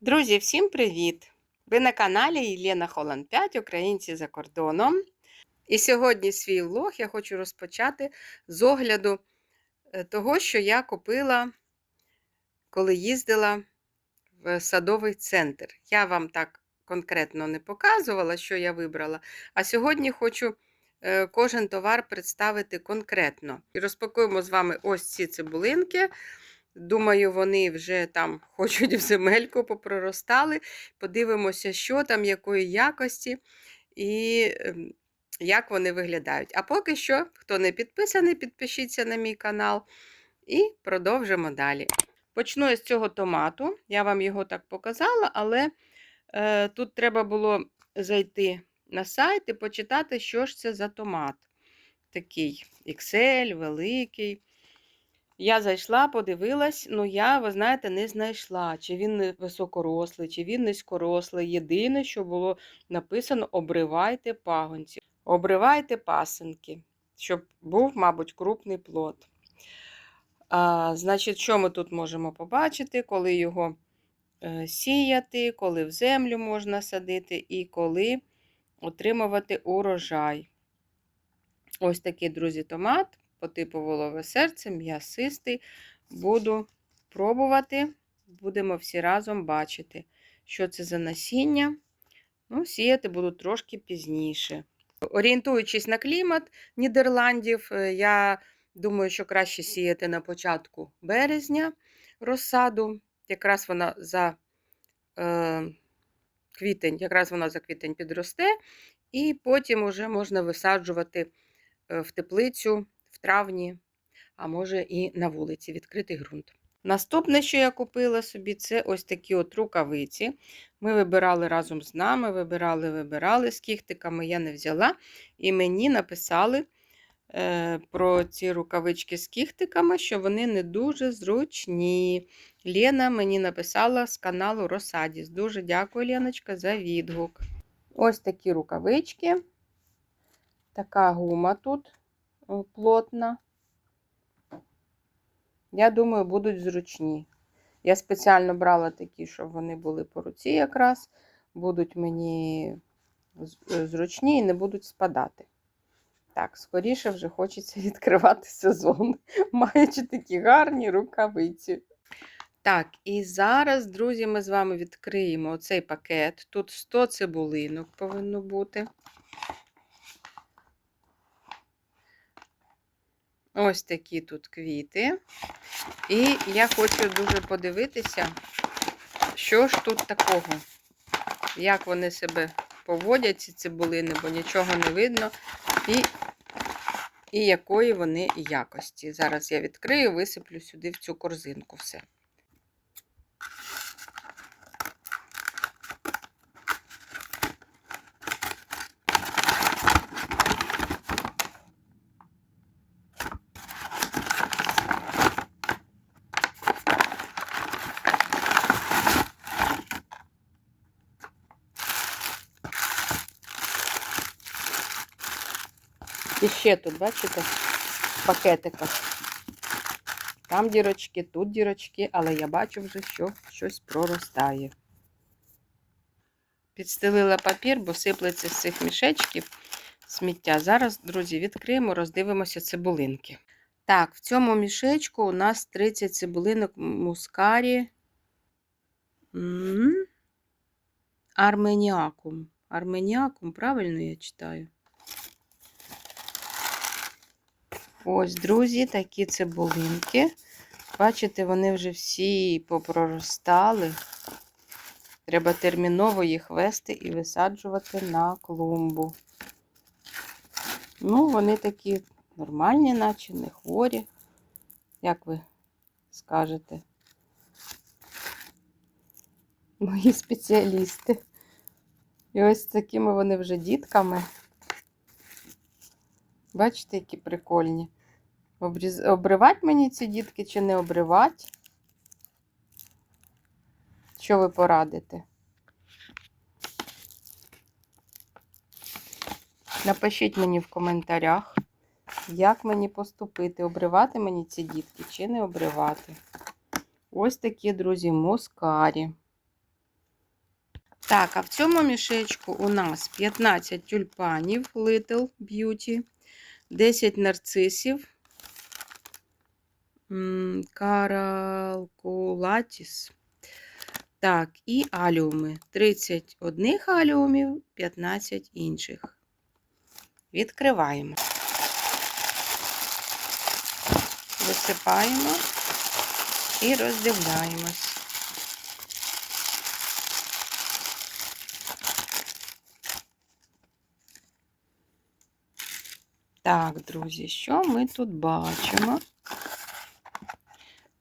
Друзі, всім привіт! Ви на каналі Єлена Холланд 5 Українці за кордоном. І сьогодні свій влог я хочу розпочати з огляду е, того, що я купила, коли їздила в садовий центр. Я вам так конкретно не показувала, що я вибрала, а сьогодні хочу е, кожен товар представити конкретно. І розпакуємо з вами ось ці цибулинки. Думаю, вони вже там хочуть в земельку попроростали. Подивимося, що там, якої якості і ем, як вони виглядають. А поки що, хто не підписаний, підпишіться на мій канал і продовжимо далі. Почну я з цього томату. Я вам його так показала, але е, тут треба було зайти на сайт і почитати, що ж це за томат. Такий XL, великий. Я зайшла, подивилась, ну я, ви знаєте, не знайшла, чи він високорослий, чи він низькорослий. Єдине, що було написано: обривайте пагонці, обривайте пасинки, щоб був, мабуть, крупний плод. А, Значить, що ми тут можемо побачити, коли його е, сіяти, коли в землю можна садити і коли отримувати урожай. Ось такий, друзі, томат по типу волове серце, м'ясистий. Буду пробувати, будемо всі разом бачити, що це за насіння. Ну, Сіяти буду трошки пізніше. Орієнтуючись на клімат Нідерландів, е, я думаю, що краще сіяти на початку березня розсаду. Якраз вона за е, квітень, якраз вона за квітень підросте, і потім вже можна висаджувати е, в теплицю в травні, а може і на вулиці відкритий ґрунт. Наступне, що я купила собі, це ось такі от рукавиці. Ми вибирали разом з нами, вибирали, вибирали з кіхтиками я не взяла. І мені написали е, про ці рукавички з кіхтиками, що вони не дуже зручні. Лена мені написала з каналу Росадіс. Дуже дякую, Леночка, за відгук. Ось такі рукавички. Така гума тут плотна. Я думаю, будуть зручні. Я спеціально брала такі, щоб вони були по руці якраз, будуть мені е, зручні і не будуть спадати. Так, скоріше вже хочеться відкривати сезон, маючи такі гарні рукавиці. Так, і зараз, друзі, ми з вами відкриємо оцей пакет. Тут 100 цибулинок повинно бути. Ось такі тут квіти. І я хочу дуже подивитися, що ж тут такого, як вони себе поводять, ці цибулини, бо нічого не видно. І і якої вони якості. Зараз я відкрию, висиплю сюди в цю корзинку все. І ще тут, бачите, в пакетиках. Там дірочки, тут дірочки, але я бачу вже, що щось проростає. Підстелила папір, бо сиплеться з цих мішечків сміття. Зараз, друзі, відкриємо, роздивимося цибулинки. Так, в цьому мішечку у нас 30 цибулинок мускарі. Арменіакум. Арменіакум, правильно я читаю? Ось, друзі, такі цибулинки. Бачите, вони вже всі попроростали. Треба терміново їх вести і висаджувати на клумбу. Ну, вони такі нормальні, наче не хворі, як ви скажете. Мої спеціалісти. І ось такими вони вже дітками. Бачите, які прикольні. Обріз... Обривати мені ці дітки чи не обривати? Що ви порадите? Напишіть мені в коментарях, як мені поступити, обривати мені ці дітки чи не обривати. Ось такі, друзі, мускарі. Так, а в цьому мішечку у нас 15 тюльпанів Little Beauty, 10 нарцисів, каралкулатіс. Так, і аліуми. 30 одних аліумів, 15 інших. Відкриваємо. Висипаємо і роздивляємось. Так, друзі, що ми тут бачимо?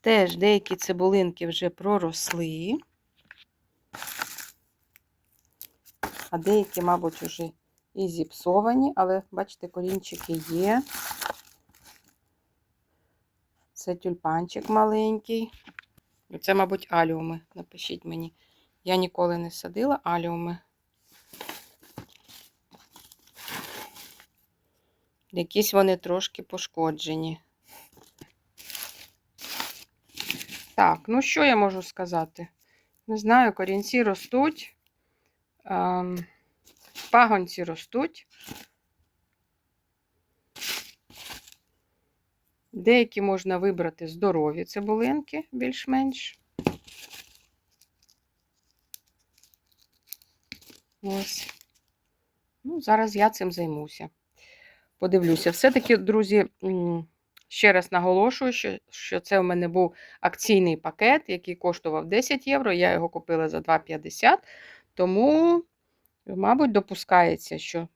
Теж деякі цибулинки вже проросли, а деякі, мабуть, вже і зіпсовані, але, бачите, корінчики є. Це тюльпанчик маленький. Це, мабуть, аліуми. Напишіть мені. Я ніколи не садила аліуми. Якісь вони трошки пошкоджені. Так, ну що я можу сказати? Не знаю, корінці ростуть, ем, пагонці ростуть. Деякі можна вибрати здорові цибулинки, більш-менш. Ось. Ну, зараз я цим займуся. Подивлюся. Все-таки, друзі, ще раз наголошую, що, що це у мене був акційний пакет, який коштував 10 євро. Я його купила за 2,50. Тому, мабуть, допускається, що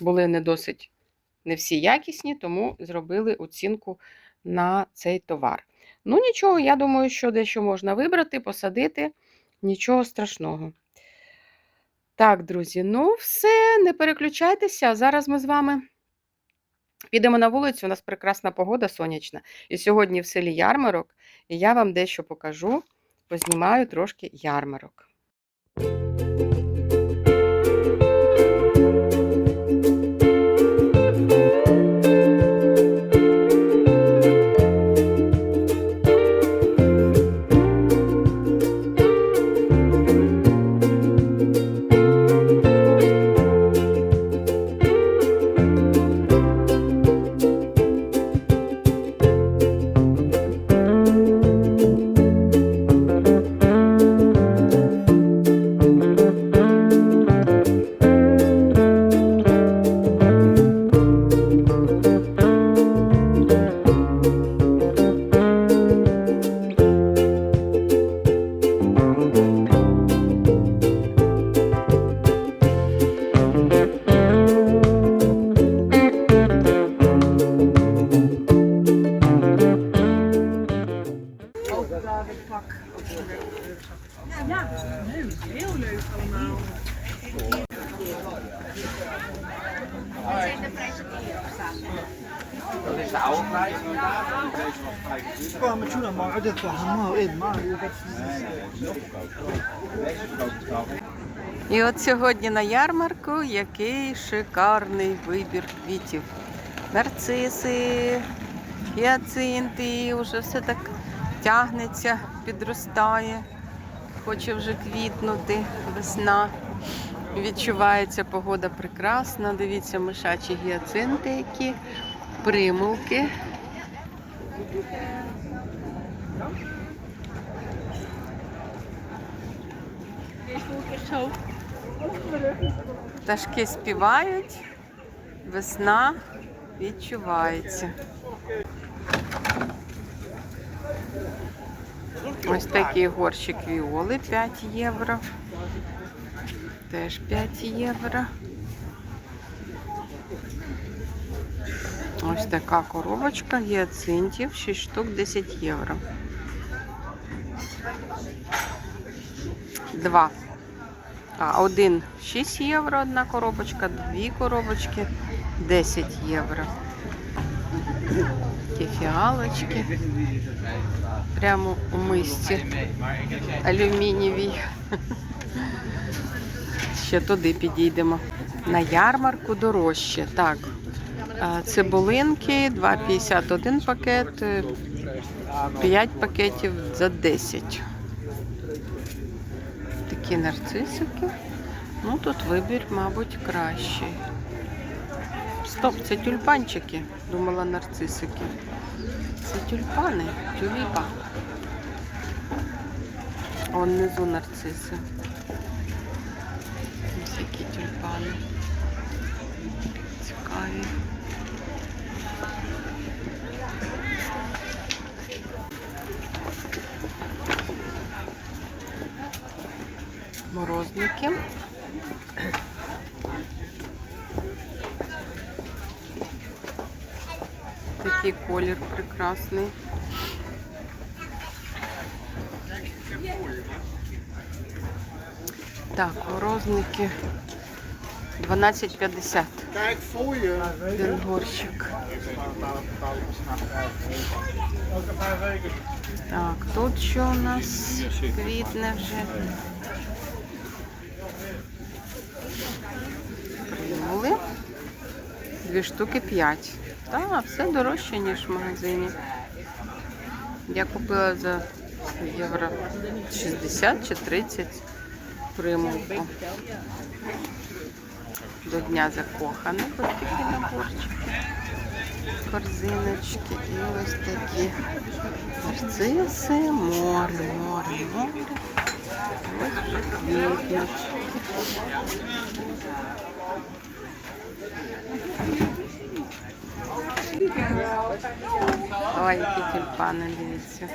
були не досить не всі якісні, тому зробили оцінку на цей товар. Ну, нічого, я думаю, що дещо можна вибрати, посадити, нічого страшного. Так, друзі, ну все, не переключайтеся. Зараз ми з вами підемо на вулицю. У нас прекрасна погода сонячна. І сьогодні в селі ярмарок, і я вам дещо покажу, познімаю трошки ярмарок. І от сьогодні на ярмарку який шикарний вибір квітів. Нарциси, гіацинти, вже все так тягнеться, підростає, хоче вже квітнути весна. Відчувається погода прекрасна. Дивіться, мишачі гіацинти, які примулки. Пташки співають, весна відчувається. Ось такий горщик віоли 5 євро. Теж 5 євро. Ось така коробочка гіацинтів, 6 штук 10 євро. Два. А, один 6 євро одна коробочка, дві коробочки 10 євро. Такі фіалочки. Прямо у мисці алюмінієвій. Ще туди підійдемо. На ярмарку дорожче. Так, цибулинки 2,51 пакет, 5 пакетів за 10. Такі нарцисики. Ну, тут вибір, мабуть, кращий. Стоп, це тюльпанчики. Думала нарцисики. Це тюльпани, тюліпа. Вон внизу нарциси. Ось які тюльпани. Цікаві. Морозники. Такий колір прекрасний. Так, морозники 12,50. Kijk voor je. Так, тут що у нас квітне вже. Дві штуки 5. Так, все дорожче, ніж в магазині. Я купила за євро 60 чи 30 примулку. До Дня закоханих ось такі наборчики. Корзиночки і ось такі нарциси, море, море, море. Ось вже Ой, які тюльпани, дивіться.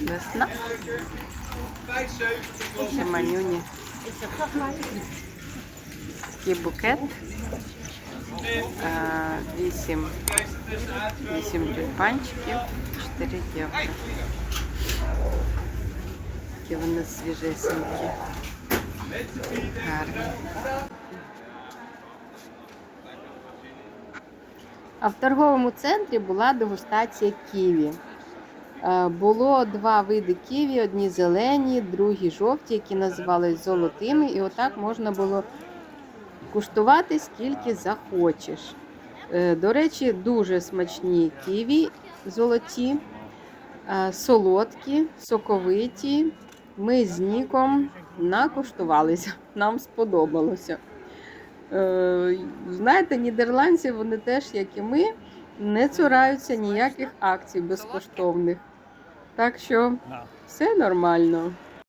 Весна. Ще манюні. Такий букет. Е, Вісім, вісім тюльпанчиків, 4 євро. Такі вони свіжесенькі. Гарні. А в торговому центрі була дегустація ківі. Е, Було два види ківі: одні зелені, другі жовті, які називались золотими. І отак можна було куштувати скільки захочеш. Е, До речі, дуже смачні ківі золоті, е, солодкі, соковиті. Ми з Ніком накуштувалися, нам сподобалося. Е, Знаєте, нідерландці, вони теж, як і ми, не цураються ніяких акцій безкоштовних. Так що все нормально.